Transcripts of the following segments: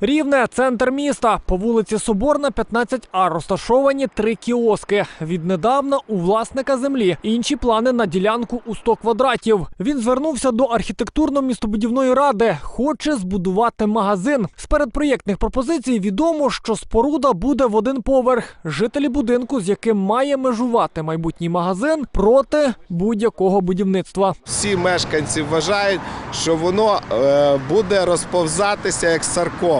Рівне центр міста. По вулиці Соборна, 15А розташовані три кіоски. Віднедавна у власника землі інші плани на ділянку у 100 квадратів. Він звернувся до архітектурно-містобудівної ради. Хоче збудувати магазин. З передпроєктних пропозицій відомо, що споруда буде в один поверх. Жителі будинку, з яким має межувати майбутній магазин, проти будь-якого будівництва. Всі мешканці вважають, що воно е, буде розповзатися як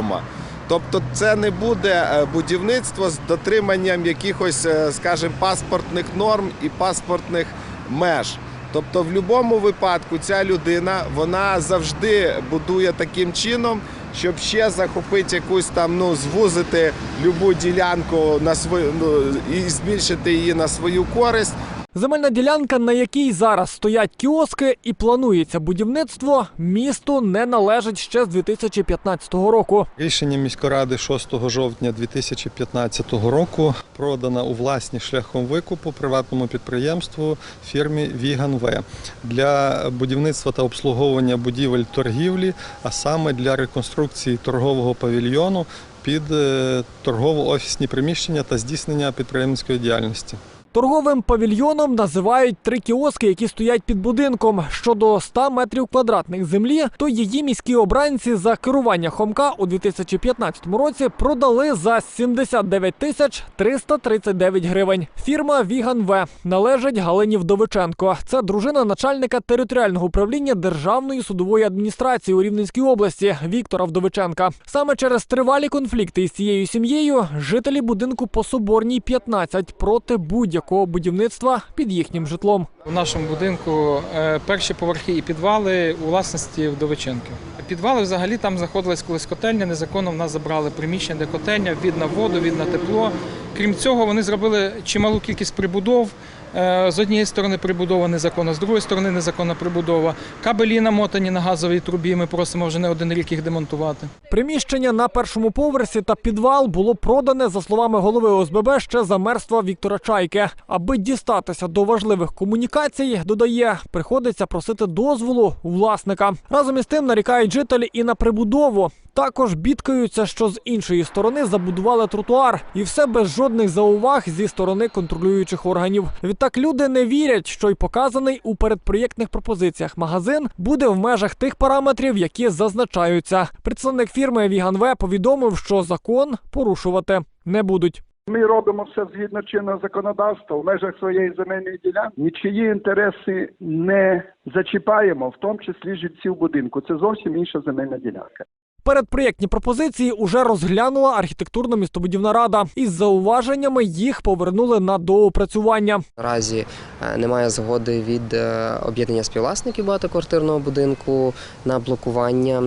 саркома. Тобто це не буде е, будівництво з дотриманням якихось, е, скажімо, паспортних норм і паспортних меж. Тобто, в будь-якому випадку ця людина вона завжди будує таким чином, щоб ще захопити якусь там, ну звузити любу ділянку на свою ну, і збільшити її на свою користь. Земельна ділянка, на якій зараз стоять кіоски і планується будівництво, місту не належить ще з 2015 року. Рішення міськради 6 жовтня 2015 року продана у власність шляхом викупу приватному підприємству фірмі Віган В для будівництва та обслуговування будівель торгівлі, а саме для реконструкції торгового павільйону під е, торгово-офісні приміщення та здійснення підприємницької діяльності. Торговим павільйоном називають три кіоски, які стоять під будинком. Щодо 100 метрів квадратних землі, то її міські обранці за керування Хомка у 2015 році продали за 79 тисяч 339 гривень. Фірма Віган В належить Галині Вдовиченко. Це дружина начальника територіального управління Державної судової адміністрації у Рівненській області Віктора Вдовиченка. Саме через тривалі конфлікти із цією сім'єю жителі будинку по Соборній 15 проти будь-якого будівництва під їхнім житлом. У нашому будинку е, перші поверхи і підвали у власності вдовиченки. Підвали взагалі там знаходилась колись котельня. Незаконно в нас забрали приміщення, де котельня, від на воду, від на тепло. Крім цього, вони зробили чималу кількість прибудов. Е, З однієї сторони прибудова незаконна, з другої сторони незаконна прибудова. Кабелі намотані на газовій трубі. Ми просимо вже не один рік їх демонтувати. Приміщення на першому поверсі та підвал було продане, за словами голови ОСББ, ще за мерства Віктора Чайки. Аби дістатися до важливих комунікацій, додає, приходиться просити дозволу у власника. Разом із тим нарікають жителі і на прибудову. Також бідкаються, що з іншої сторони забудували тротуар, і все без жодних зауваг зі сторони контролюючих органів. Відтак люди не вірять, що й показаний у передпроєктних пропозиціях магазин буде в межах тих параметрів, які зазначаються. Представник фірми Віганве повідомив, що закон порушувати не будуть. Ми робимо все згідно чинного законодавства в межах своєї земельної ділянки. Нічиї інтереси не зачіпаємо, в тому числі жильців будинку. Це зовсім інша земельна ділянка. Передпроєктні пропозиції уже розглянула архітектурно-містобудівна рада. Із зауваженнями їх повернули на доопрацювання. Наразі е, немає згоди від е, об'єднання співвласників багатоквартирного будинку на блокування.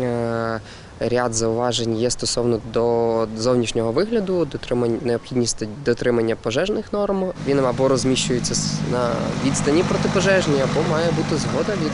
Е, Ряд зауважень є стосовно до зовнішнього вигляду, дотримань необхідність дотримання пожежних норм. Він або розміщується на відстані протипожежній, або має бути згода від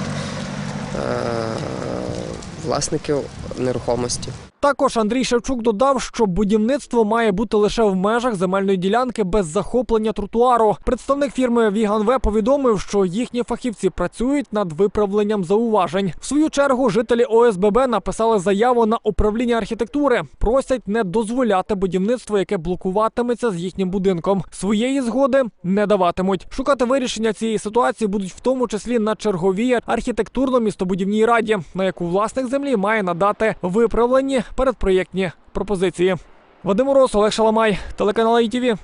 власників нерухомості. Також Андрій Шевчук додав, що будівництво має бути лише в межах земельної ділянки без захоплення тротуару. Представник фірми Віганве повідомив, що їхні фахівці працюють над виправленням зауважень. В свою чергу жителі ОСББ написали заяву на управління архітектури. Просять не дозволяти будівництво, яке блокуватиметься з їхнім будинком. Своєї згоди не даватимуть. Шукати вирішення цієї ситуації будуть в тому числі на черговій архітектурно-містобудівній раді, на яку власник землі має надати виправлені передпроєктні пропозиції. Вадим Урос, Олег Шаламай, телеканал ITV.